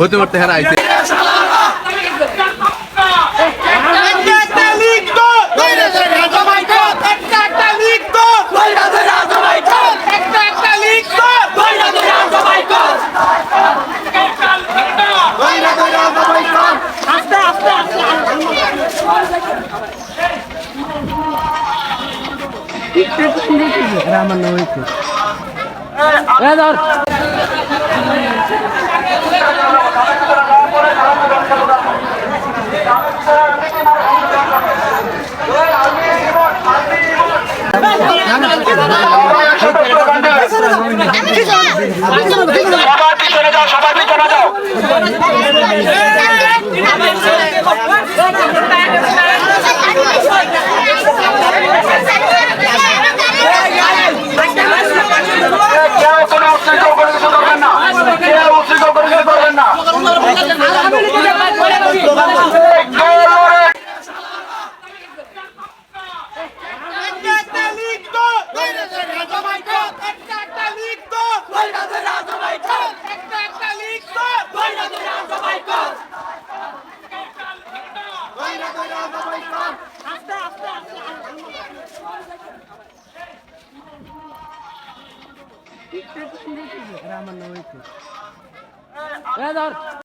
হতে পারতে হ্যাঁ আইছে সবাই পিছনে যাও। সবাই পিছনে যাও। ঠিক আছে ঠিক আছে রামান্ন হয়েছে